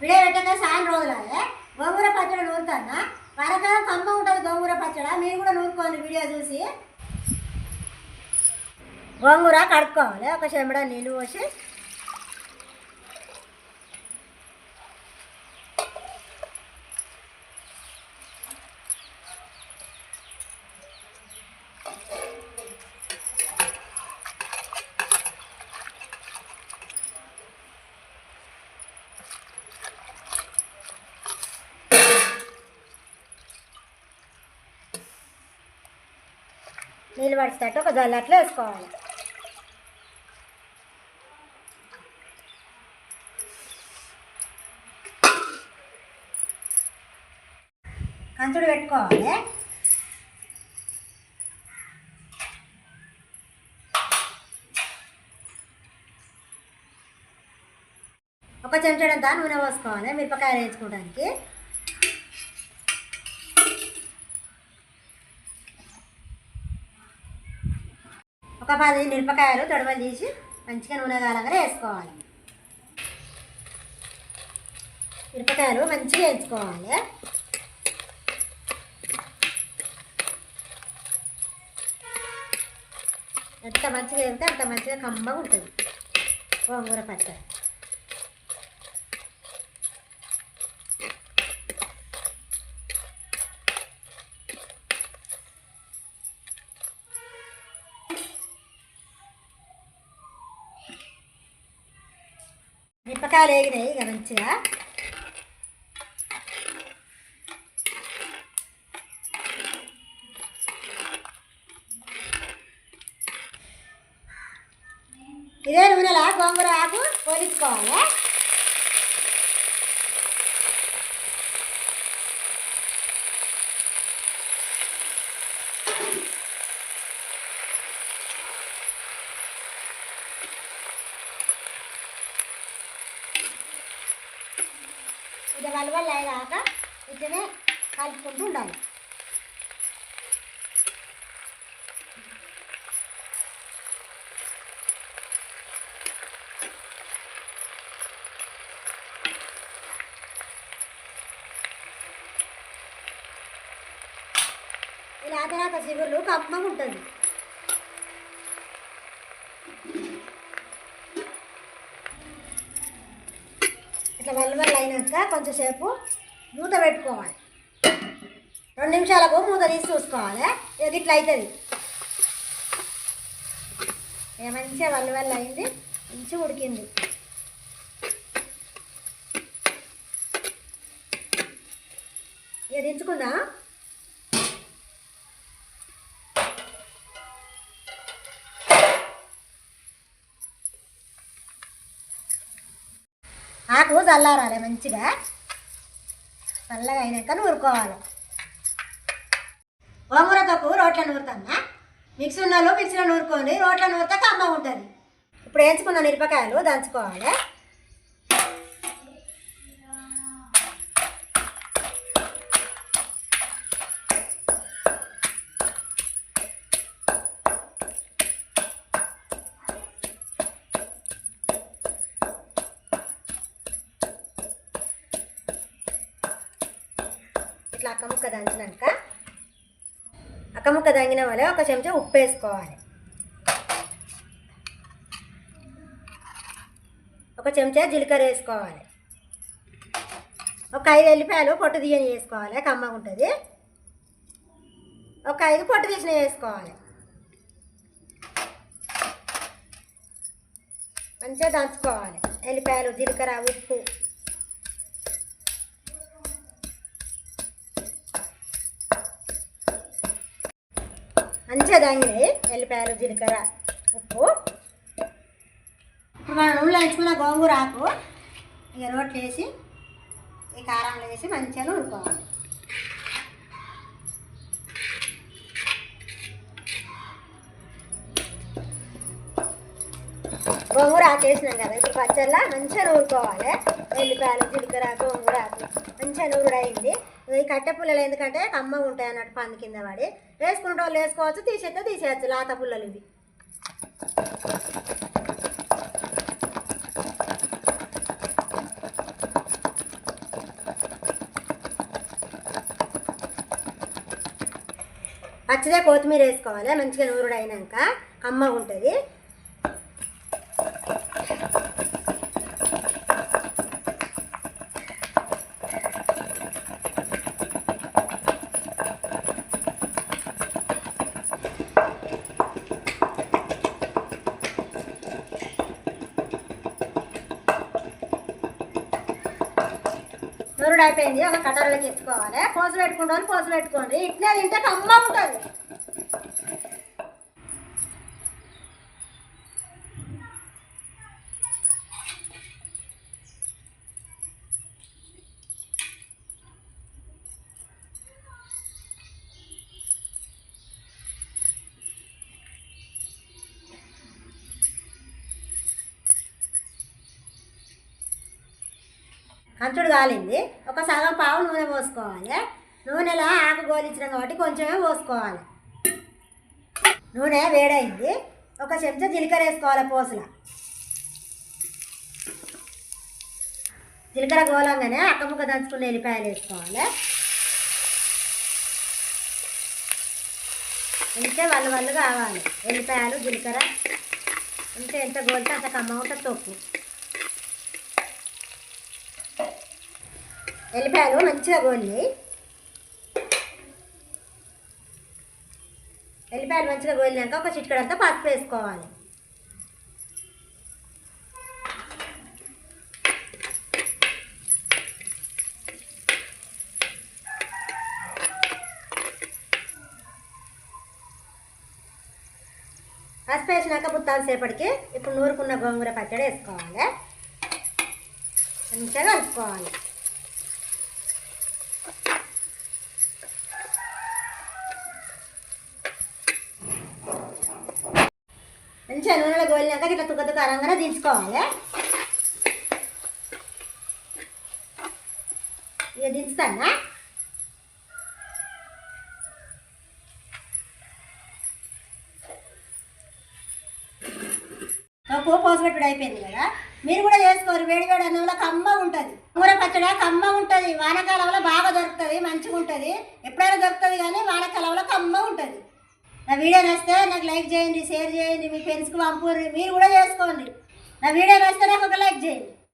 విడే పెట్టగా సాయం రోజులాగే గోంగూర పచ్చడి నూరుతానా? వరకాలం కమ్మ ఉంటుంది గోంగూర పచ్చడి? మీరు కూడా నూరుకోండి వీడియో చూసి. గోంగూర కడుక్కోవాలి. ఒక చెంబడ నీళ్ళు పోసి నీళ్ళు పడిచేటట్టు ఒక జల్లట్లో వేసుకోవాలి. కంచుడు పెట్టుకోవాలి. ఒక చెంచడంతా నూనె పోసుకోవాలి మిరపకాయలు వేయించుకోవడానికి. ఒక పది మిరపకాయలు తొడవలు తీసి మంచిగా నూనె కాలంగా వేసుకోవాలి. మిరపకాయలు మంచిగా వేయించుకోవాలి. ఎంత మంచిగా వేస్తే అంత మంచిగా కమ్మగా ఉంటుంది. గోంగూర పచ్చడి. మిరపకాయలు వేగినాయి ఇక మంచిగా. ఇదే నూనెలా గోంగూర ఆకు పోలించుకోవాలి ఇది వలవల్ అయ్యాక ఇట్లనే కలుపుకుంటూ ఉండాలి. ఇలా తర్వాత చిగురు కమ్మగా ఉంటుంది ఇట్లా వల్ల అయినాక కొంచెంసేపు మూత పెట్టుకోవాలి. రెండు నిమిషాలకు మూత తీసి చూసుకోవాలి. ఇది ఇట్లా అవుతుంది మంచిగా వల్ల అయింది. మంచిగా ఉడికింది. ఇక దించుకుందా ఆకు చల్లారాలి మంచిగా. చల్లగా అయినాక నూరుకోవాలి. గోంగూర తప్పు రోట్ల నూరుతామా? మిక్సీ ఉన్నాలో మిక్సీలో నూరుకొని రోట్ల నూరితే కమ్మ ఉంటుంది. ఇప్పుడు వేయించుకున్న మిరపకాయలు దంచుకోవాలి. ఇట్లా అక్కముక్క దంచినాక అక్కముక్క దంగిన వల్ల ఒక చెంచా ఉప్పు వేసుకోవాలి. ఒక చెంచా జీలకర్ర వేసుకోవాలి. ఒక ఐదు ఎల్లిపాయలు పొట్టు తీయని వేసుకోవాలి. కమ్మగా ఉంటుంది. ఒక ఐదు పొట్టు తీసిన వేసుకోవాలి. మంచిగా దంచుకోవాలి. ఎల్లిపాయలు జీలకర్ర ఉప్పు మంచిగా దాంగినాయి ఎల్లిపాయలు జీలకర్ర ఉప్పు. ఇప్పుడు మనం నూనెలో ఎంచుకున్న గోంగూర ఆకు ఇక రోట్లు వేసి ఈ కారంలో వేసి మంచిగా నూనుకోవాలి గోంగూర ఆకు వేసినాం కదా ఇప్పుడు పచ్చళ్ళ మంచిగా నూరుకోవాలి. వెళ్ళిపోయాలి జీలకర్ర గోంగూర ఆకు. మంచిగా నూరుడయింది ఈ కట్టె పుల్లలు ఎందుకంటే కమ్మ ఉంటాయి అన్నట్టు పంది కింద పడి. వేసుకుంటే వాళ్ళు వేసుకోవచ్చు తీసేస్తే తీసేయచ్చు లాత పుల్లలు ఇవి. వచ్చిదే కొత్తిమీర వేసుకోవాలి మంచిగా నూరుడు అయినాక కమ్మ ఉంటుంది. అయిపోయింది. ఒక కటర్లోకి ఎత్తుకోవాలి. పోసు పెట్టుకుంటాను పోసు పెట్టుకోండి. ఇట్లా తింటే కమ్మ ఉంటుంది. అంచుడు కాలింది. ఒక సగం పావు నూనె పోసుకోవాలి. నూనెలో ఆకు గోలించడం కాబట్టి కొంచెమే పోసుకోవాలి. నూనె వేడైంది. ఒక చెంచా జీలకర్ర వేసుకోవాలి పోసల. జీలకర్ర గోలంగానే అక్కముక్క దంచుకున్న ఎల్లిపాయలు వేసుకోవాలి. ఇంతే వాళ్ళు వాళ్ళు కావాలి. ఎల్లిపాయలు జీలకర్ర ఇంతే ఎంత గోలితే అంత కమ్మ ఉంటుంది తొక్కు. ఎల్లిపాయలు మంచిగా గోలి ఎల్లిపాయలు మంచిగా గోలినాక ఒక చిటికడంతా పసుపు వేసుకోవాలి. పసుపు వేసినాక బుత్తాలు సేపటికి ఇప్పుడు నూరుకున్న గోంగూర పచ్చడి వేసుకోవాలి. మంచిగా కలుపుకోవాలి మంచిగా నూనెలో ఇట్లా తుక్క తుక్క అరంగా దించుకోవాలి. ఇక దించుతానా? నాకు పోసు అయిపోయింది కదా? మీరు కూడా చేసుకోరు వేడి వేడి అన్నంలో కమ్మ ఉంటుంది. కూర పచ్చడి కమ్మ ఉంటుంది. వానకాలంలో బాగా దొరుకుతుంది మంచిగా ఉంటుంది ఎప్పుడైనా దొరుకుతుంది కానీ వానకాలంలో కమ్మ ఉంటుంది. నా వీడియో నచ్చితే నాకు లైక్ చేయండి షేర్ చేయండి మీ ఫ్రెండ్స్కి పంపుర్రి మీరు కూడా చేసుకోండి. నా వీడియో నచ్చితే నాకు ఒక లైక్ చేయండి.